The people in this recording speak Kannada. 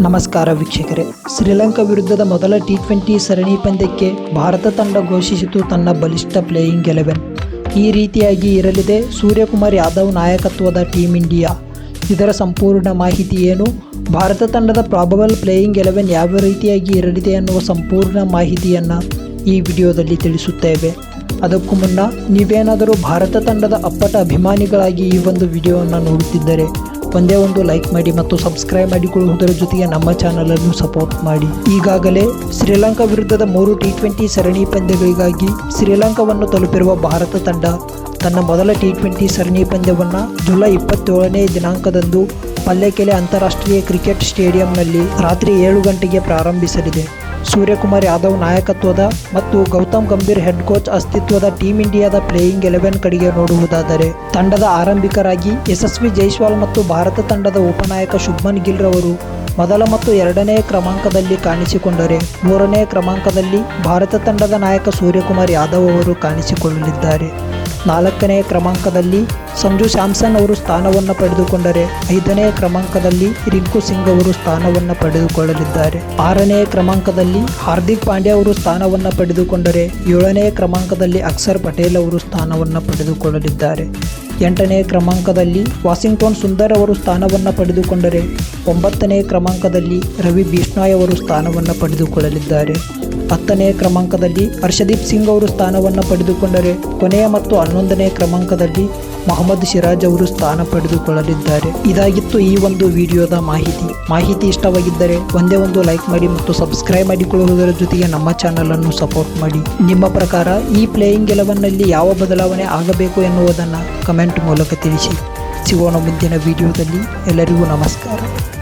ನಮಸ್ಕಾರ ವೀಕ್ಷಕರೇ. ಶ್ರೀಲಂಕಾ ವಿರುದ್ಧದ ಮೊದಲ ಟಿ ಟ್ವೆಂಟಿ ಸರಣಿ ಪಂದ್ಯಕ್ಕೆ ಭಾರತ ತಂಡ ಘೋಷಿಸಿತು ತನ್ನ ಬಲಿಷ್ಠ ಪ್ಲೇಯಿಂಗ್ ಎಲೆವೆನ್ ಈ ರೀತಿಯಾಗಿ ಇರಲಿದೆ ಸೂರ್ಯಕುಮಾರ್ ಯಾದವ್ ನಾಯಕತ್ವದ ಟೀಮ್ ಇಂಡಿಯಾ ಇದರ ಸಂಪೂರ್ಣ ಮಾಹಿತಿ ಏನು? ಭಾರತ ತಂಡದ ಪ್ರಾಬಬಲ್ ಪ್ಲೇಯಿಂಗ್ ಎಲೆವೆನ್ ಯಾವ ರೀತಿಯಾಗಿ ಇರಲಿದೆ ಅನ್ನುವ ಸಂಪೂರ್ಣ ಮಾಹಿತಿಯನ್ನು ಈ ವಿಡಿಯೋದಲ್ಲಿ ತಿಳಿಸುತ್ತೇವೆ. ಅದಕ್ಕೂ ಮುನ್ನ ನೀವೇನಾದರೂ ಭಾರತ ತಂಡದ ಅಪ್ಪಟ ಅಭಿಮಾನಿಗಳಾಗಿ ಈ ಒಂದು ವಿಡಿಯೋವನ್ನು ನೋಡುತ್ತಿದ್ದರೆ ಒಂದೇ ಒಂದು ಲೈಕ್ ಮಾಡಿ ಮತ್ತು ಸಬ್ಸ್ಕ್ರೈಬ್ ಮಾಡಿಕೊಳ್ಳುವುದರ ಜೊತೆಗೆ ನಮ್ಮ ಚಾನಲನ್ನು ಸಪೋರ್ಟ್ ಮಾಡಿ. ಈಗಾಗಲೇ ಶ್ರೀಲಂಕಾ ವಿರುದ್ಧದ ಮೂರು ಟಿ ಟ್ವೆಂಟಿ ಸರಣಿ ಪಂದ್ಯಗಳಿಗಾಗಿ ಶ್ರೀಲಂಕಾವನ್ನು ತಲುಪಿರುವ ಭಾರತ ತಂಡ ತನ್ನ ಮೊದಲ ಟಿ ಟ್ವೆಂಟಿ ಸರಣಿ ಪಂದ್ಯವನ್ನು ಜುಲೈ ಇಪ್ಪತ್ತೇಳನೇ ದಿನಾಂಕದಂದು ಪಲ್ಲೆಕೆಲೆ ಅಂತಾರಾಷ್ಟ್ರೀಯ ಕ್ರಿಕೆಟ್ ಸ್ಟೇಡಿಯಂನಲ್ಲಿ ರಾತ್ರಿ ಏಳು ಗಂಟೆಗೆ ಪ್ರಾರಂಭಿಸಲಿದೆ. ಸೂರ್ಯಕುಮಾರ್ ಯಾದವ್ ನಾಯಕತ್ವದ ಮತ್ತು ಗೌತಮ್ ಗಂಭೀರ್ ಹೆಡ್ ಕೋಚ್ ಅಸ್ತಿತ್ವದ ಟೀಮ್ ಇಂಡಿಯಾದ ಪ್ಲೇಯಿಂಗ್ ಎಲೆವೆನ್ ಕಡೆಗೆ ನೋಡುವುದಾದರೆ, ತಂಡದ ಆರಂಭಿಕರಾಗಿ ಯಶಸ್ವಿ ಜೈಸ್ವಾಲ್ ಮತ್ತು ಭಾರತ ತಂಡದ ಉಪನಾಯಕ ಶುಭ್ಮನ್ ಗಿಲ್ ರವರು ಮೊದಲ ಮತ್ತು ಎರಡನೇ ಕ್ರಮಾಂಕದಲ್ಲಿ ಕಾಣಿಸಿಕೊಂಡರೆ, ಮೂರನೇ ಕ್ರಮಾಂಕದಲ್ಲಿ ಭಾರತ ತಂಡದ ನಾಯಕ ಸೂರ್ಯಕುಮಾರ್ ಯಾದವ್ ಅವರು ಕಾಣಿಸಿಕೊಳ್ಳಲಿದ್ದಾರೆ. ನಾಲ್ಕನೇ ಕ್ರಮಾಂಕದಲ್ಲಿ ಸಂಜು ಸ್ಯಾಮ್ಸನ್ ಅವರು ಸ್ಥಾನವನ್ನು ಪಡೆದುಕೊಂಡರೆ ಐದನೇ ಕ್ರಮಾಂಕದಲ್ಲಿ ರಿಂಕು ಸಿಂಗ್ ಅವರು ಸ್ಥಾನವನ್ನು ಪಡೆದುಕೊಳ್ಳಲಿದ್ದಾರೆ. ಆರನೇ ಕ್ರಮಾಂಕದಲ್ಲಿ ಹಾರ್ದಿಕ್ ಪಾಂಡ್ಯ ಅವರು ಸ್ಥಾನವನ್ನು ಪಡೆದುಕೊಂಡರೆ ಏಳನೇ ಕ್ರಮಾಂಕದಲ್ಲಿ ಅಕ್ಷರ್ ಪಟೇಲ್ ಅವರು ಸ್ಥಾನವನ್ನು ಪಡೆದುಕೊಳ್ಳಲಿದ್ದಾರೆ. ಎಂಟನೇ ಕ್ರಮಾಂಕದಲ್ಲಿ ವಾಷಿಂಗ್ಟನ್ ಸುಂದರ್ ಅವರು ಸ್ಥಾನವನ್ನು ಪಡೆದುಕೊಂಡರೆ ಒಂಬತ್ತನೇ ಕ್ರಮಾಂಕದಲ್ಲಿ ರವಿ ಬಿಷ್ಣಾಯ್ ಅವರು ಸ್ಥಾನವನ್ನು ಪಡೆದುಕೊಳ್ಳಲಿದ್ದಾರೆ. ಹತ್ತನೇ ಕ್ರಮಾಂಕದಲ್ಲಿ ಹರ್ಷದೀಪ್ ಸಿಂಗ್ ಅವರು ಸ್ಥಾನವನ್ನು ಪಡೆದುಕೊಂಡರೆ ಕೊನೆಯ ಮತ್ತು ಹನ್ನೊಂದನೇ ಕ್ರಮಾಂಕದಲ್ಲಿ ಮೊಹಮ್ಮದ್ ಸಿರಾಜ್ ಅವರು ಸ್ಥಾನ ಪಡೆದುಕೊಳ್ಳಲಿದ್ದಾರೆ. ಇದಾಗಿತ್ತು ಈ ಒಂದು ವಿಡಿಯೋದ ಮಾಹಿತಿ. ಮಾಹಿತಿ ಇಷ್ಟವಾಗಿದ್ದರೆ ಒಂದೇ ಒಂದು ಲೈಕ್ ಮಾಡಿ ಮತ್ತು ಸಬ್ಸ್ಕ್ರೈಬ್ ಮಾಡಿಕೊಳ್ಳುವುದರ ಜೊತೆಗೆ ನಮ್ಮ ಚಾನಲನ್ನು ಸಪೋರ್ಟ್ ಮಾಡಿ. ನಿಮ್ಮ ಪ್ರಕಾರ ಈ ಪ್ಲೇಯಿಂಗ್ನಲ್ಲಿ ಯಾವ ಬದಲಾವಣೆ ಆಗಬೇಕು ಎನ್ನುವುದನ್ನು ಕಮೆಂಟ್ ಮೂಲಕ ತಿಳಿಸಿ. ಸಿಗೋಣ ಮುಂದಿನ ವಿಡಿಯೋದಲ್ಲಿ. ಎಲ್ಲರಿಗೂ ನಮಸ್ಕಾರ.